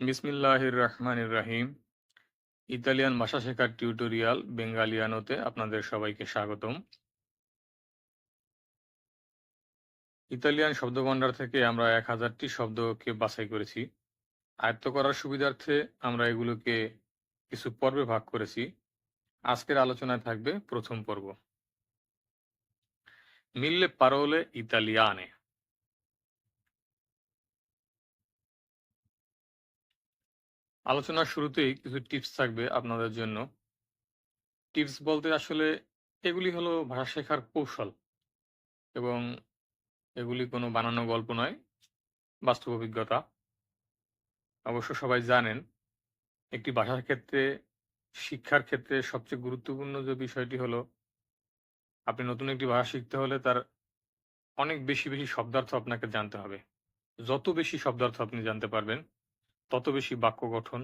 বিসমিল্লাহির রহমানির রাহিম ইতালিয়ান ভাষা শেখার টিউটোরিয়াল বেঙ্গালিয়ানোতে আপনাদের সবাইকে স্বাগতম। ইতালিয়ান শব্দভাণ্ডার থেকে আমরা এক হাজারটি শব্দকে বাছাই করেছি। আয়ত্ত করার সুবিধার্থে আমরা এগুলোকে কিছু পর্বে ভাগ করেছি। আজকের আলোচনায় থাকবে প্রথম পর্ব। মিললে পারোলে ইতালিয়ানে। আলোচনার শুরুতেই কিছু টিপস থাকবে আপনাদের জন্য। টিপস বলতে আসলে এগুলি হলো ভাষা শেখার কৌশল এবং এগুলি কোনো বানানো গল্প নয়, বাস্তব অভিজ্ঞতা। অবশ্য সবাই জানেন একটি ভাষার ক্ষেত্রে, শিক্ষার ক্ষেত্রে সবচেয়ে গুরুত্বপূর্ণ যে বিষয়টি হলো, আপনি নতুন একটি ভাষা শিখতে হলে তার অনেক বেশি বেশি শব্দার্থ আপনাকে জানতে হবে। যত বেশি শব্দার্থ আপনি জানতে পারবেন তত বেশি বাক্য গঠন,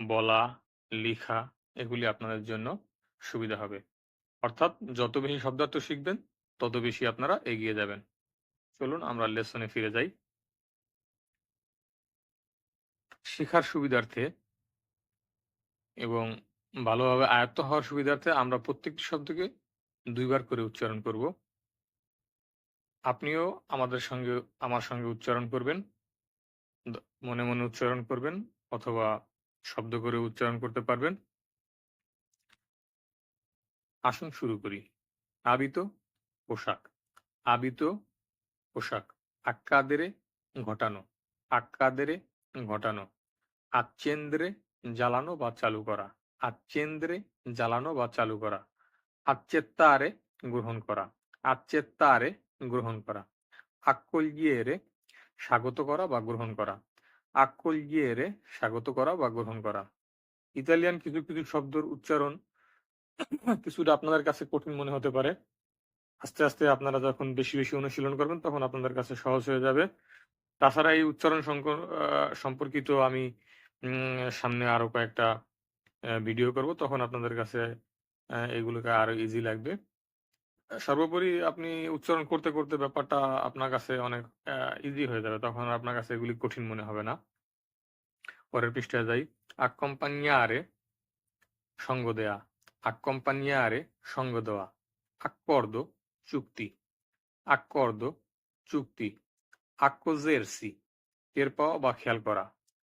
বলা, লিখা এগুলি আপনাদের জন্য সুবিধা হবে। অর্থাৎ যত বেশি শব্দার্থ শিখবেন, তত বেশি আপনারা এগিয়ে যাবেন। চলুন আমরা লেসনে ফিরে যাই। শেখার সুবিধার্থে এবং ভালোভাবে আয়ত্ত হওয়ার সুবিধার্থে আমরা প্রত্যেকটি শব্দকে দুইবার করে উচ্চারণ করব। আপনিও আমাদের সঙ্গে, আমার সঙ্গে উচ্চারণ করবেন। মনে মনে উচ্চারণ করবেন অথবা শব্দ করে উচ্চারণ করতে পারবেন। আসুন শুরু করি। আবিত পোশাক। আবিত পোশাক। আক্কাদেরে ঘটানো। আক্কাদেরে ঘটানো। আচ্চেন্দ্রে জ্বালানো বা চালু করা। আচ্চেন্দ্রে জ্বালানো বা চালু করা। আচ্চেত্তারে গ্রহণ করা। আচ্চেত্তারে গ্রহণ করা। আক্কলগিয়েরে স্বাগত করা বা গ্রহণ করা। আক্কলগিয়েরে স্বাগত করা বা গ্রহণ করা। ইতালিয়ান কিছু কিছু শব্দের উচ্চারণ কিছুটা আপনাদের কাছে কঠিন মনে হতে পারে। আস্তে আস্তে আপনারা যখন বেশি বেশি অনুশীলন করবেন তখন আপনাদের কাছে সহজ হয়ে যাবে। তাছাড়া এই উচ্চারণ সম্পর্কিত আমি সামনে আরও কয়েকটা ভিডিও করব। তখন আপনাদের কাছে এগুলোকে আরও ইজি লাগবে। সর্বোপরি আপনি উচ্চারণ করতে করতে ব্যাপারটা আপনার কাছে অনেক ইজি হয়ে যাবে। তখন আপনার কাছে এগুলি কঠিন মনে হবে না। পরের পৃষ্ঠায় যাই। accompagnare সঙ্গ দেয়া। accompagnare সঙ্গ দেওয়া। accordo চুক্তি। accordo চুক্তি। accosersi টের পাওয়া বা খেয়াল করা।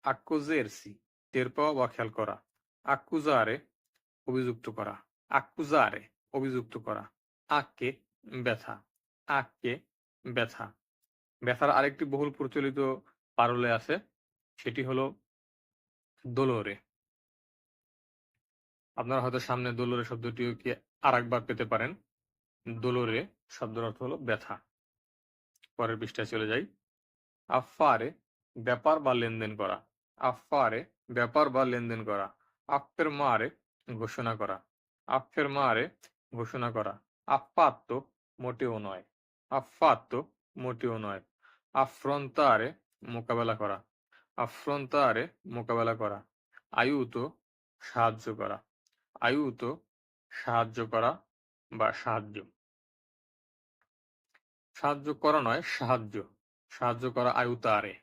accosersi টের পাওয়া বা খেয়াল করা। accusare অভিযুক্ত করা। accusare অভিযুক্ত করা। আক্কে ব্যথা আক্কে ব্যথা। ব্যথার আরেকটি বহুল প্রচলিত পারলে আছে, সেটি হলো দোলরে। আপনারা হয়তো সামনে দোলরে শব্দটিও কি আর একবার পেতে পারেন। দোলরে শব্দের অর্থ হলো ব্যথা। পরের পৃষ্ঠায় চলে যাই। আফারে ব্যাপার বা লেনদেন করা। আফারে ব্যাপার বা লেনদেন করা। আফের মারে ঘোষণা করা। আফের মারে ঘোষণা করা। আফাত্ত মোটেও নয় আফাত্ত মোটেও নয় আফ্রন্তারে মোকাবেলা করা আফ্রন্তারে মোকাবেলা করা আয়ুত সাহায্য করা আয়ুত সাহায্য করা বা সাহায্য সাহায্য করা নয় সাহায্য সাহায্য করা আয়ুতারে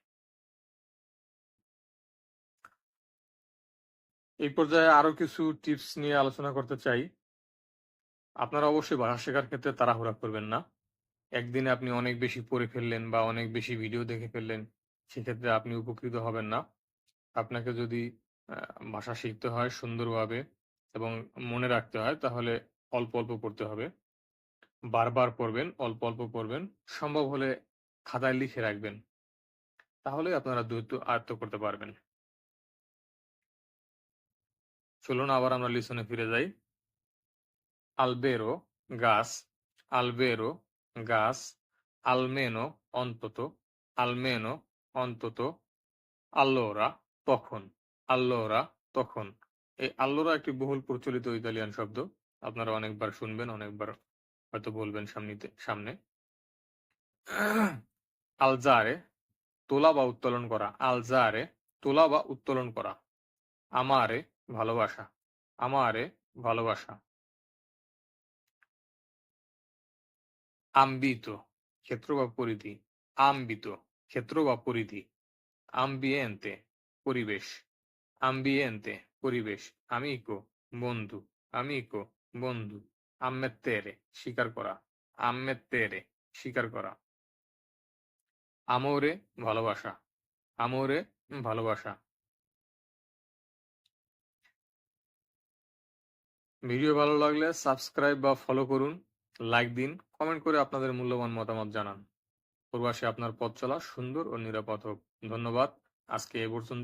এই পর্যায়ে আরও কিছু টিপস নিয়ে আলোচনা করতে চাই আপনারা অবশ্যই ভাষা শেখার ক্ষেত্রে তাড়াহুড়া করবেন না। একদিনে আপনি অনেক বেশি পড়ে ফেললেন বা অনেক বেশি ভিডিও দেখে ফেললেন, সেক্ষেত্রে আপনি উপকৃত হবেন না। আপনাকে যদি ভাষা শিখতে হয় সুন্দরভাবে এবং মনে রাখতে হয়, তাহলে অল্প অল্প পড়তে হবে। বারবার পড়বেন, অল্প অল্প পড়বেন, সম্ভব হলে খাতায় লিখে রাখবেন। তাহলে আপনারা দ্রুত আয়ত্ত করতে পারবেন। চলুন আবার আমরা লিসনে ফিরে যাই। আলবেরো গাছ আলবেরো গাছ আলমেনো অন্তত আলমেনো অন্তত আল্লোরা তখন আল্লোরা তখন এই আল্লোরা একটি বহুল প্রচলিত ইতালিয়ান শব্দ। আপনারা অনেকবার শুনবেন, অনেকবার হয়তো বলবেন সামনিতে, সামনে। আলজারে তোলা বা উত্তোলন করা, আলজারে তোলা বা উত্তোলন করা। আমারে ভালোবাসা আমারে ভালোবাসা। আম্বিত, ক্ষেত্র বা পরিধি। আম্বিত, ক্ষেত্র বা পরিধি। আম্বিয়েন্তে, পরিবেশ। ambiente পরিবেশ। amico বন্ধু। amico বন্ধু। ammettere স্বীকার করা। ammettere স্বীকার করা। amore ভালোবাসা। amore ভালোবাসা। ভিডিও ভালো লাগলে সাবস্ক্রাইব বা ফলো করুন, লাইক দিন। কমেন্ট করে আপনাদের মূল্যবান মতামত জানান। প্রবাসে আপনার পথ চলা সুন্দর ও নিরাপদ হোক। ধন্যবাদ। আজকে এ পর্যন্ত।